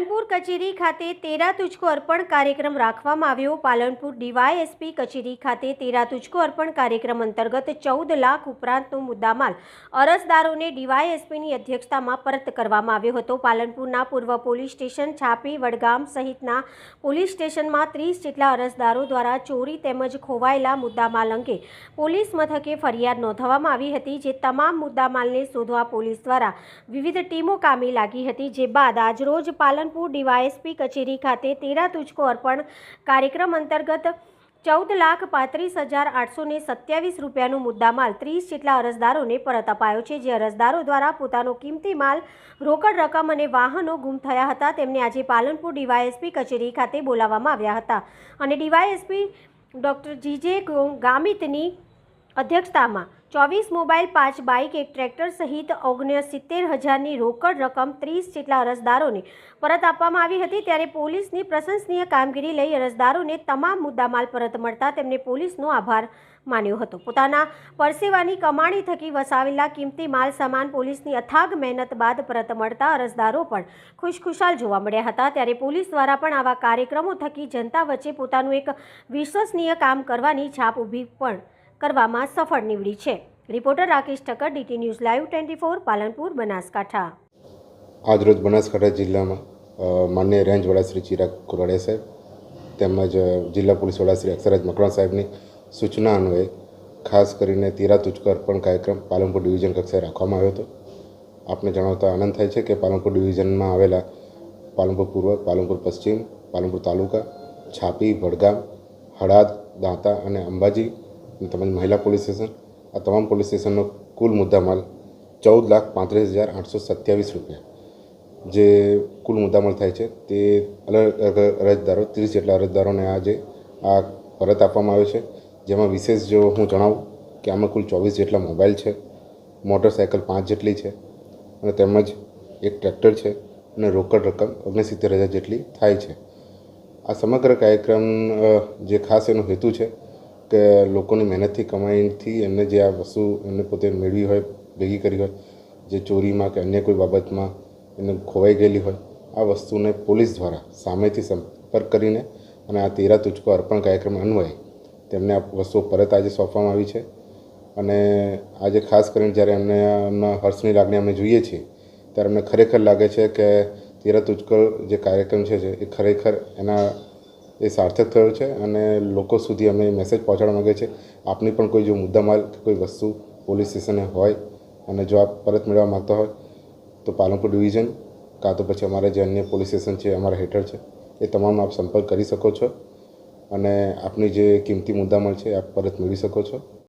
પાલનપુર કચેરી ખાતે તેરા તુચકો અર્પણ કાર્યક્રમ રાખવામાં આવ્યો. પાલનપુર ડીવાયએસપી કચેરી ખાતે તેરા તુચકો અર્પણ કાર્યક્રમ અંતર્ગત ચૌદ લાખ ઉપરાંતનો મુદ્દામાલ અરજદારોને ડીવાયએસપીની અધ્યક્ષતામાં પરત કરવામાં આવ્યો હતો. પાલનપુરના પૂર્વ પોલીસ સ્ટેશન છાપી વડગામ સહિતના પોલીસ સ્ટેશનમાં ત્રીસ જેટલા અરજદારો દ્વારા ચોરી તેમજ ખોવાયેલા મુદ્દામાલ અંગે પોલીસ મથકે ફરિયાદ નોંધવામાં આવી હતી, જે તમામ મુદ્દામાલને શોધવા પોલીસ દ્વારા વિવિધ ટીમો કામે લાગી હતી, જે બાદ આજરોજ પાલનપુર ડીવાયએસપી કચેરી ખાતે તેરા તુચકો અર્પણ કાર્યક્રમ અંતર્ગત ચૌદ લાખ પાંત્રીસ હજાર આઠસો ને સત્યાવીસ રૂપિયાનું મુદ્દામાલ ત્રીસ જેટલા અરજદારોને પરત અપાયો છે, જે અરજદારો દ્વારા પોતાનો કિંમતી માલ, રોકડ રકમ અને વાહનો ગુમ થયા હતા. તેમને આજે પાલનપુર ડીવાયએસપી કચેરી ખાતે બોલાવવામાં આવ્યા હતા. અને ડીવાયએસપી ડૉક્ટર જીજે ગામિતની અધ્યક્ષતામાં ચોવીસ મોબાઈલ, પાંચ બાઇક, એક ટ્રેક્ટર સહિત ઓગણસિત્તેર હજારની રોકડ રકમ ત્રીસ જેટલા અરજદારોને પરત આપવામાં આવી હતી. ત્યારે પોલીસની પ્રશંસનીય કામગીરી લઈ અરજદારોને તમામ મુદ્દામાલ પરત મળતા તેમને પોલીસનો આભાર માન્યો હતો. પોતાના પરસેવાની કમાણી થકી વસાવેલા કિંમતી માલ સામાન પોલીસની અથાગ મહેનત બાદ પરત મળતા અરજદારો પણ ખુશખુશાલ જોવા મળ્યા હતા. ત્યારે પોલીસ દ્વારા પણ આવા કાર્યક્રમો થકી જનતા વચ્ચે પોતાનું એક વિશ્વસનીય કામ કરવાની છાપ ઊભી પણ કરવામાં સફળ નીવડી છે. Reporter Rakesh Thakkar DT news live twenty four, Palanpur, Banaskantha. આજરોજ બનાસકાંઠા જિલ્લામાં માન્ય રેન્જ વડા શ્રી ચિરાગ કોરાડિયા સાહેબ તેમજ જિલ્લા પોલીસ વડા શ્રી અક્ષરાજ મકવાણા સાહેબની સૂચના અન્વયે ખાસ કરીને તીરા તુચકો અર્પણ કાર્યક્રમ પાલનપુર ડિવિઝન કક્ષાએ રાખવામાં આવ્યો હતો. આપને જણાવતા આનંદ થાય છે કે પાલનપુર ડિવિઝનમાં આવેલા પાલનપુર પૂર્વ, પાલનપુર પશ્ચિમ, પાલનપુર તાલુકા, છાપી, વડગામ, હળાદ, દાંતા અને અંબાજી તેમજ મહિલા પોલીસ સ્ટેશન, આ તમામ પોલીસ સ્ટેશનનો કુલ મુદ્દામાલ ચૌદ લાખ પાંત્રીસ હજાર આઠસો સત્યાવીસ રૂપિયા. જે કુલ મુદ્દામાલ થાય છે તે અલગ અરજદારો, ત્રીસ જેટલા અરજદારોને આજે આ પરત આપવામાં આવ્યો છે. જેમાં વિશેષ જો હું જણાવું કે આમાં કુલ ચોવીસ જેટલા મોબાઈલ છે, મોટરસાયકલ પાંચ જેટલી છે અને તેમજ એક ટ્રેક્ટર છે અને રોકડ રકમ ઓગણસિત્તેર હજાર જેટલી થાય છે. આ સમગ્ર કાર્યક્રમ જે ખાસ એનો હેતુ છે કે લોકોની મહેનતથી કમાઈથી એમને જે આ વસ્તુ એમને પોતે મેળવી હોય, ભેગી કરી હોય, જે ચોરીમાં કે અન્ય કોઈ બાબતમાં એને ખોવાઈ ગયેલી હોય, આ વસ્તુને પોલીસ દ્વારા સામેથી સંપર્ક કરીને અને આ તેરા તુચકો અર્પણ કાર્યક્રમ અન્વયે તેમને આ વસ્તુઓ પરત આજે સોંપવામાં આવી છે. અને આજે ખાસ કરીને જ્યારે એમને એમના હર્ષની લાગણી અમે જોઈએ છીએ, ત્યારે અમને ખરેખર લાગે છે કે તેરા તુચકો જે કાર્યક્રમ છે એ ખરેખર એના એ સાર્થક થયો છે અને લોકો સુધી અમે મેસેજ પહોંચાડવા માગીએ છીએ. આપની પણ કોઈ જો મુદ્દામાલ કે કોઈ વસ્તુ પોલીસ સ્ટેશને હોય અને જો આપ પરત મેળવવા માગતા હોય તો પાલનપુર ડિવિઝન કાં તો પછી અમારા જે અન્ય પોલીસ સ્ટેશન છે, અમારા હેઠળ છે, એ તમામ આપ સંપર્ક કરી શકો છો અને આપની જે કિંમતી મુદ્દામાલ છે આપ પરત મેળવી શકો છો.